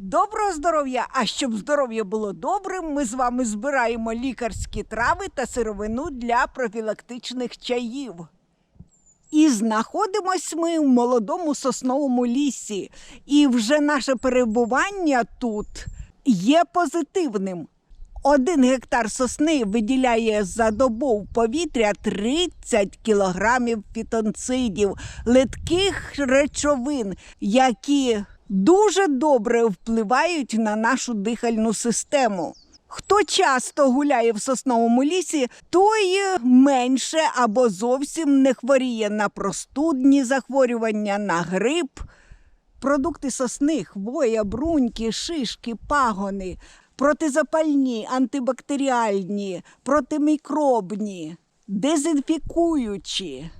Доброго здоров'я! А щоб здоров'я було добрим, ми з вами збираємо лікарські трави та сировину для профілактичних чаїв. І знаходимось ми в молодому сосновому лісі. І вже наше перебування тут є позитивним. Один гектар сосни виділяє за добу в повітря 30 кілограмів фітонцидів, литких речовин, які дуже добре впливають на нашу дихальну систему. Хто часто гуляє в сосновому лісі, той менше або зовсім не хворіє на простудні захворювання, на грип. Продукти сосни, хвоя, бруньки, шишки, пагони, протизапальні, антибактеріальні, протимікробні, дезінфікуючі.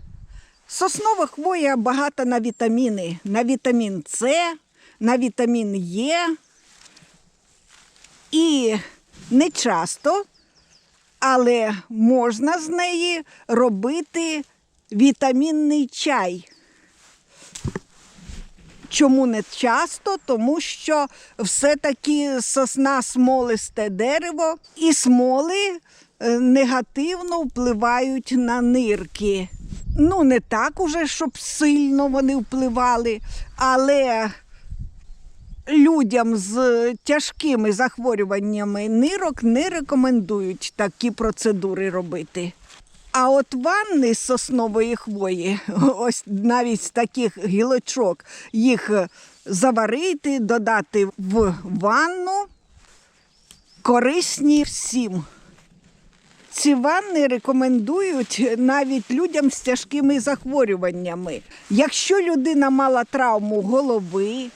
Соснова хвоя багата на вітаміни, на вітамін С, на вітамін Е. І не часто, але можна з неї робити вітамінний чай. Чому не часто? Тому що все-таки сосна смолисте дерево, і смоли е, негативно впливають на нирки. Ну, не так уже, щоб сильно вони впливали, але людям з тяжкими захворюваннями нирок не рекомендують такі процедури робити. А от ванни з соснової хвої, ось навіть з таких гілочок, їх заварити, додати в ванну, корисні всім. Ці ванни рекомендують навіть людям з тяжкими захворюваннями. Якщо людина мала травму голови,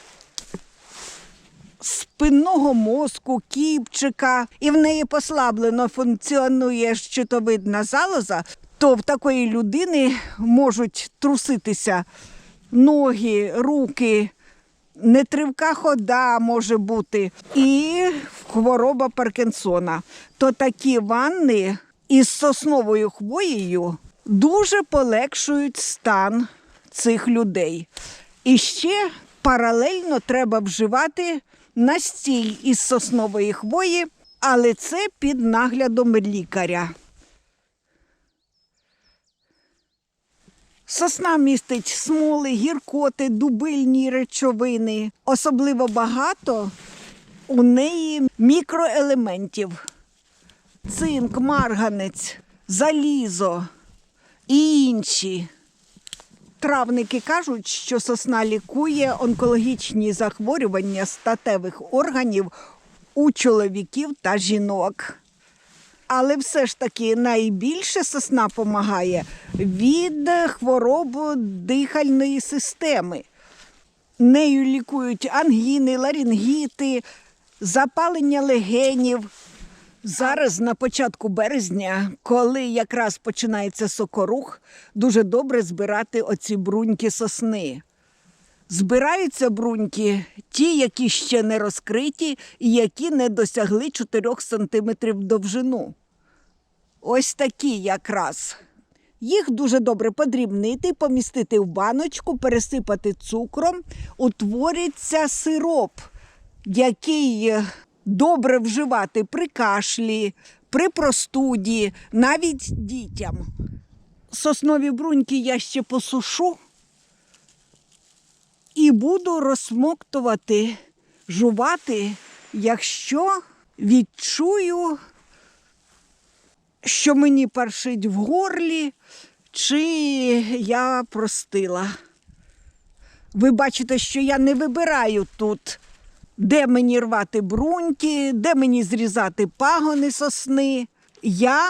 спинного мозку, кіпчика, і в неї послаблено функціонує щитовидна залоза, то в такої людини можуть труситися ноги, руки, нетривка хода може бути і хвороба Паркінсона. То такі ванни із сосновою хвоєю дуже полегшують стан цих людей. І ще паралельно треба вживати настій із соснової хвої, але це під наглядом лікаря. Сосна містить смоли, гіркоти, дубильні речовини. Особливо багато у неї мікроелементів: цинк, марганець, залізо і інші. Травники кажуть, що сосна лікує онкологічні захворювання статевих органів у чоловіків та жінок. Але все ж таки найбільше сосна допомагає від хвороб дихальної системи. Нею лікують ангіни, ларінгіти, запалення легенів. Зараз на початку березня, коли якраз починається сокорух, дуже добре збирати оці бруньки сосни. Збираються бруньки ті, які ще не розкриті і які не досягли 4 см довжину. Ось такі якраз. Їх дуже добре подрібнити, помістити в баночку, пересипати цукром, утвориться сироп, який добре вживати при кашлі, при простуді, навіть дітям. Соснові бруньки я ще посушу і буду розсмоктувати, жувати, якщо відчую, що мені паршить в горлі, чи я простила. Ви бачите, що я не вибираю тут, де мені рвати бруньки, де мені зрізати пагони сосни. Я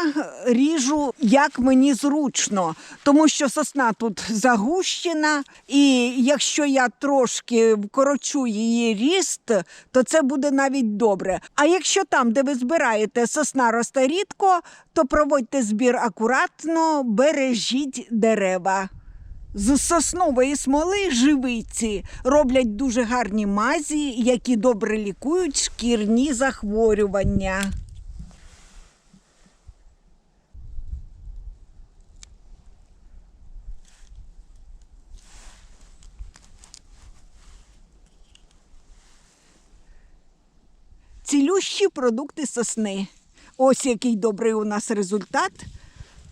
ріжу як мені зручно, тому що сосна тут загущена, і якщо я трошки вкорочу її ріст, то це буде навіть добре. А якщо там, де ви збираєте, сосна росте рідко, то проводьте збір акуратно, бережіть дерева. З соснової смоли живиці роблять дуже гарні мазі, які добре лікують шкірні захворювання. цілющі продукти сосни. Ось який добрий у нас результат.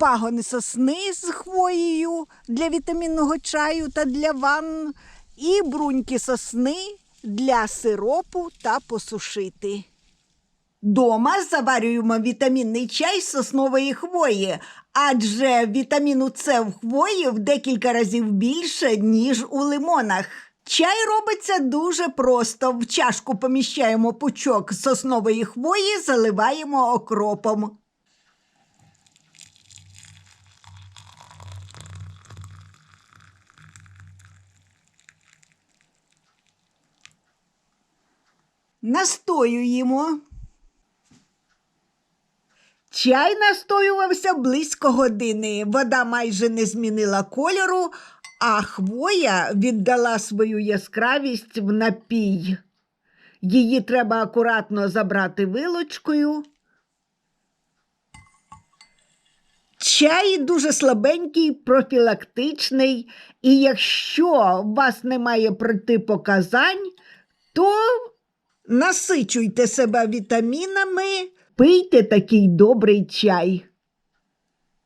Пагони сосни з хвоєю для вітамінного чаю та для ванн, і бруньки сосни для сиропу та посушити. Дома заварюємо вітамінний чай з соснової хвої, адже вітаміну С в хвої в декілька разів більше, ніж у лимонах. Чай робиться дуже просто. В чашку поміщаємо пучок соснової хвої, заливаємо окропом. Настоюємо. Чай настоювався близько години. Вода майже не змінила кольору, а хвоя віддала свою яскравість в напій. Її треба акуратно забрати вилочкою. Чай дуже слабенький, профілактичний, і якщо у вас немає протипоказань, то насичуйте себе вітамінами, пийте такий добрий чай.